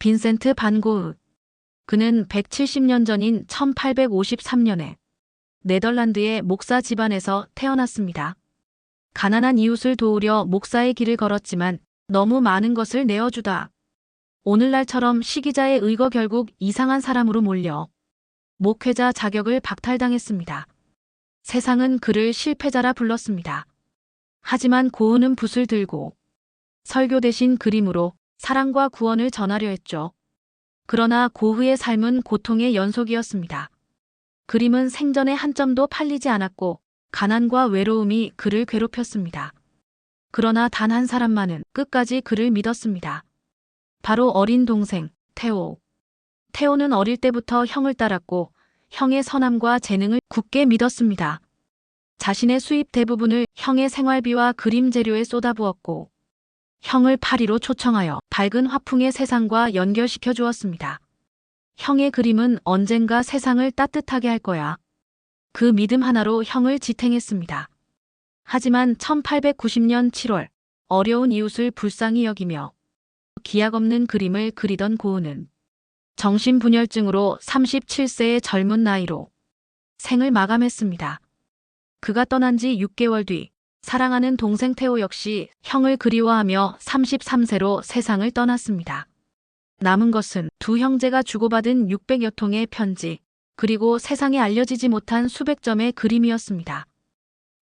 빈센트 반 고흐. 그는 170년 전인 1853년에 네덜란드의 목사 집안에서 태어났습니다. 가난한 이웃을 도우려 목사의 길을 걸었지만 너무 많은 것을 내어주다. 오늘날처럼 시기자의 의거 결국 이상한 사람으로 몰려 목회자 자격을 박탈당했습니다. 세상은 그를 실패자라 불렀습니다. 하지만 고은은 붓을 들고 설교 대신 그림으로 사랑과 구원을 전하려 했죠. 그러나 고흐의 삶은 고통의 연속이었습니다. 그림은 생전에 한 점도 팔리지 않았고 가난과 외로움이 그를 괴롭혔습니다. 그러나 단 한 사람만은 끝까지 그를 믿었습니다. 바로 어린 동생, 테오. 테오는 어릴 때부터 형을 따랐고 형의 선함과 재능을 굳게 믿었습니다. 자신의 수입 대부분을 형의 생활비와 그림 재료에 쏟아부었고 형을 파리로 초청하여 밝은 화풍의 세상과 연결시켜 주었습니다. 형의 그림은 언젠가 세상을 따뜻하게 할 거야. 그 믿음 하나로 형을 지탱했습니다. 하지만 1890년 7월 어려운 이웃을 불쌍히 여기며 기약 없는 그림을 그리던 고은은 정신분열증으로 37세의 젊은 나이로 생을 마감했습니다. 그가 떠난 지 6개월 뒤 사랑하는 동생 태호 역시 형을 그리워하며 33세로 세상을 떠났습니다. 남은 것은 두 형제가 주고받은 600여 통의 편지, 그리고 세상에 알려지지 못한 수백 점의 그림이었습니다.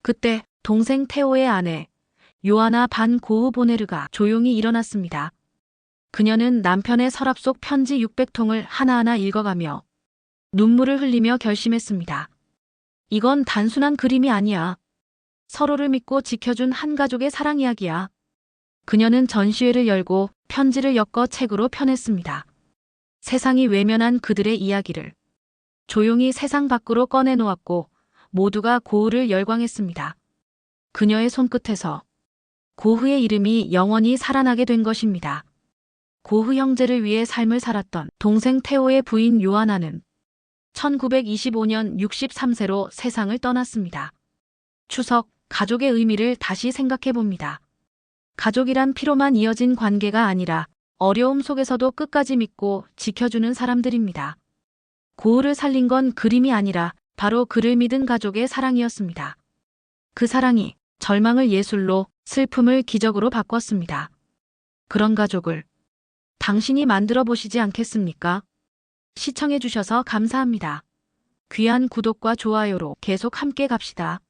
그때 동생 태호의 아내 요하나 반 고흐 보네르가 조용히 일어났습니다. 그녀는 남편의 서랍 속 편지 600통을 하나하나 읽어가며 눈물을 흘리며 결심했습니다. 이건 단순한 그림이 아니야. 서로를 믿고 지켜준 한 가족의 사랑 이야기야. 그녀는 전시회를 열고 편지를 엮어 책으로 펴냈습니다. 세상이 외면한 그들의 이야기를 조용히 세상 밖으로 꺼내놓았고 모두가 고흐를 열광했습니다. 그녀의 손끝에서 고흐의 이름이 영원히 살아나게 된 것입니다. 고흐 형제를 위해 삶을 살았던 동생 태호의 부인 요하나는 1925년 63세로 세상을 떠났습니다. 추석, 가족의 의미를 다시 생각해 봅니다. 가족이란 피로만 이어진 관계가 아니라 어려움 속에서도 끝까지 믿고 지켜주는 사람들입니다. 고흐를 살린 건 그림이 아니라 바로 그를 믿은 가족의 사랑이었습니다. 그 사랑이 절망을 예술로 슬픔을 기적으로 바꿨습니다. 그런 가족을 당신이 만들어 보시지 않겠습니까? 시청해 주셔서 감사합니다. 귀한 구독과 좋아요로 계속 함께 갑시다.